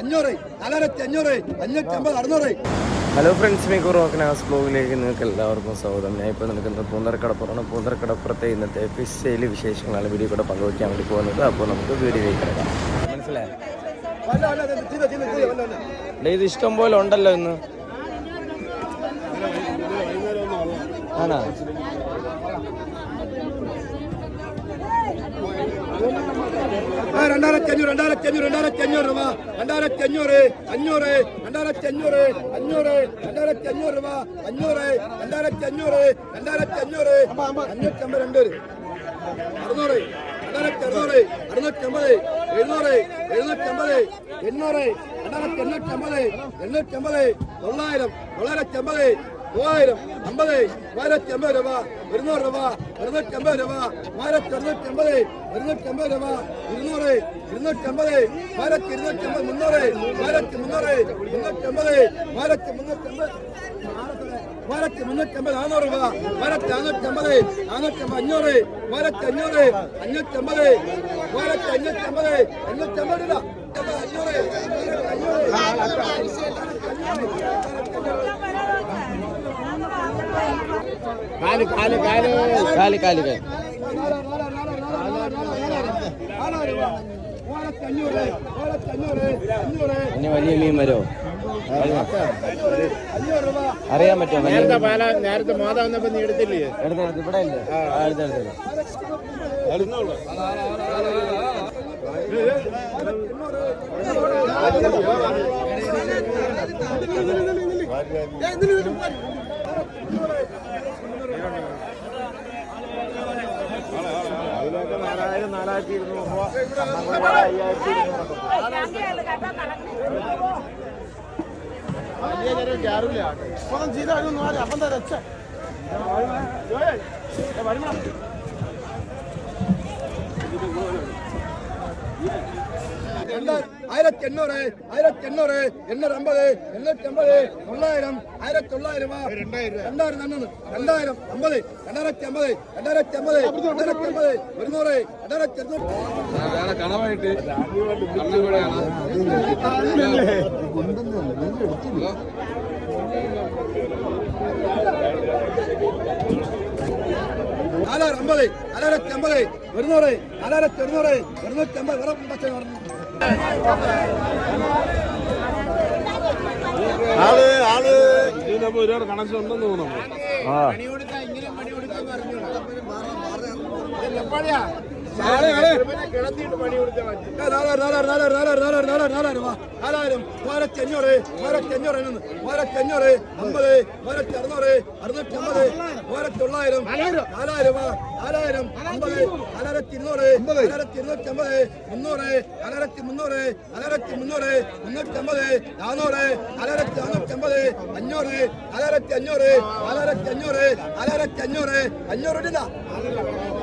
അഞ്ഞൂറ് നാലായിരത്തി അഞ്ഞൂറ് അഞ്ഞൂറ്റി അമ്പത് അറുന്നൂറ്. ഹലോ ഫ്രണ്ട്സ് മേക്ക് റോക്കനാസ് ബ്ലോഗിലേക്ക് നിങ്ങൾക്ക് എല്ലാവർക്കും സ്വാഗതം. ഞാൻ ഇപ്പോൾ നിൽക്കുന്നത് പൂന്തറക്കടപ്പുറമാണ് പൂന്തറക്കടപ്പുറത്തെ ഇന്നത്തെ ഫിഷ് സെയിൽ വിശേഷങ്ങളാണ് വീഡിയോ കൂടെ പങ്കുവയ്ക്കാൻ വേണ്ടി പോകുന്നത്. അപ്പോൾ നമുക്ക് വീഡിയോ കിടക്കാം. മനസ്സിലായോ? ഇത് ഇഷ്ടം പോലെ ഉണ്ടല്ലോ ഇന്ന്. ആണോ? ആ, രണ്ടായിരത്തി അഞ്ഞൂറ് രണ്ടായിരത്തി അഞ്ഞൂറ് രണ്ടായിരത്തി അഞ്ഞൂറ് രൂപ രണ്ടായിരത്തി അഞ്ഞൂറ് അഞ്ഞൂറ് രണ്ടായിരത്തി അഞ്ഞൂറ് അഞ്ഞൂറ് രണ്ടായിരത്തി അഞ്ഞൂറ് രൂപ അഞ്ഞൂറ് രണ്ടായിരത്തി അഞ്ഞൂറ് രണ്ടായിരത്തി അഞ്ഞൂറ് അഞ്ഞൂറ്റി അമ്പത് രണ്ട് അറുന്നൂറ് രണ്ടായിരത്തി അറുന്നൂറ് അറുന്നൂറ്റി അമ്പത് എഴുന്നൂറ് എഴുന്നൂറ്റി അമ്പത് എണ്ണൂറ് രണ്ടായിരത്തി എണ്ണൂറ്റി അമ്പത് എണ്ണൂറ്റി അമ്പത് തൊള്ളായിരം തൊള്ളായിരത്തി അമ്പത് മൂവായിരം അമ്പത് മൂവായിരത്തി അമ്പത് രൂപ ഇരുന്നൂറ് രൂപ ഇരുന്നൂറ്റി അമ്പത് രൂപ മൂവായിരത്തി അറുന്നൂറ്റി അമ്പത് ഇരുന്നൂറ്റി അമ്പത് രൂപ ഇരുന്നൂറ് ഇരുന്നൂറ്റി അമ്പത് മൂവായിരത്തി ഇരുന്നൂറ്റി അമ്പത് മുന്നൂറ് മൂവായിരത്തി മുന്നൂറ് മുന്നൂറ്റി അമ്പത് മൂവായിരത്തി മുന്നൂറ്റി അമ്പത് മൂവായിരത്തി മുന്നൂറ്റി അമ്പത് നാനൂറ് രൂപ മൂവായിരത്തി നാനൂറ്റി അമ്പത് നാനൂറ്റി അമ്പത് അഞ്ഞൂറ് മൂവായിരത്തി അഞ്ഞൂറ് അഞ്ഞൂറ്റി അമ്പത് മൂവായിരത്തി അഞ്ഞൂറ്റി അമ്പത് അഞ്ഞൂറ്റി അമ്പത് രൂപ അഞ്ഞൂറ് കാൽ കാൽ കാൽ. വലിയ മീൻ രൂപ അറിയാൻ പറ്റുമോ നേരത്തെ? പാല നേരത്തെ മാതാ വന്നപ്പോ നീ എടുത്തില്ലേ? എടുത്ത് എടുത്ത്. ഇവിടെ ഇല്ലേ? ആ, എടുത്ത് എടുത്ത് അതിലൊക്കെ നാലായിരം നാലായിരത്തി ഇരുന്നൂറ് രൂപ അയ്യായിരത്തി വലിയ അപ്പം ചെയ്താലും അപ്പം തന്നെ ആയിരത്തി എണ്ണൂറ് ആയിരത്തി എണ്ണൂറ് എണ്ണൂറ് അമ്പത് എണ്ണൂറ്റി അമ്പത് തൊള്ളായിരം ആയിരത്തി തൊള്ളായിരം രണ്ടായിരം തന്നെ രണ്ടായിരം അമ്പത് രണ്ടായിരത്തി അമ്പത് രണ്ടായിരത്തി അമ്പത് രണ്ടായിരത്തി അമ്പത് ഒരുന്നൂറ് രണ്ടായിരത്തി അറുന്നൂറ് നാലായിരം അമ്പത് നാലായിരത്തി അമ്പത് ഒരുന്നൂറ് നാലായിരത്തി ഒരുന്നൂറ് ഒരുന്നൂറ്റി അമ്പത് വേറെ പച്ച ആൾ ആൾ ഇതിനപ്പോ ഒരുപാട് കണക്ഷൻ ഉണ്ടെന്ന് തോന്നുന്നു. ആ. മൂവായിരത്തി അഞ്ഞൂറ് മൂവായിരത്തി അഞ്ഞൂറ് മൂവായിരത്തി അഞ്ഞൂറ് അമ്പത് മൂവായിരത്തി അറുന്നൂറ് അറുന്നൂറ്റി അമ്പത് മൂവായിരത്തി തൊള്ളായിരം നാലായിരം നാലായിരം അമ്പത് നാലായിരത്തി ഇരുന്നൂറ് നാലായിരത്തി ഇരുന്നൂറ്റി അമ്പത് മുന്നൂറ് നാലായിരത്തി മുന്നൂറ് നാലായിരത്തി മുന്നൂറ് മുന്നൂറ്റി അമ്പത് നാനൂറ് നാലായിരത്തി നാനൂറ്റി അമ്പത് അഞ്ഞൂറ് നാലായിരത്തി അഞ്ഞൂറ് നാലായിരത്തി അഞ്ഞൂറ് നാലായിരത്തി അഞ്ഞൂറ് അഞ്ഞൂറ് ഇടുന്ന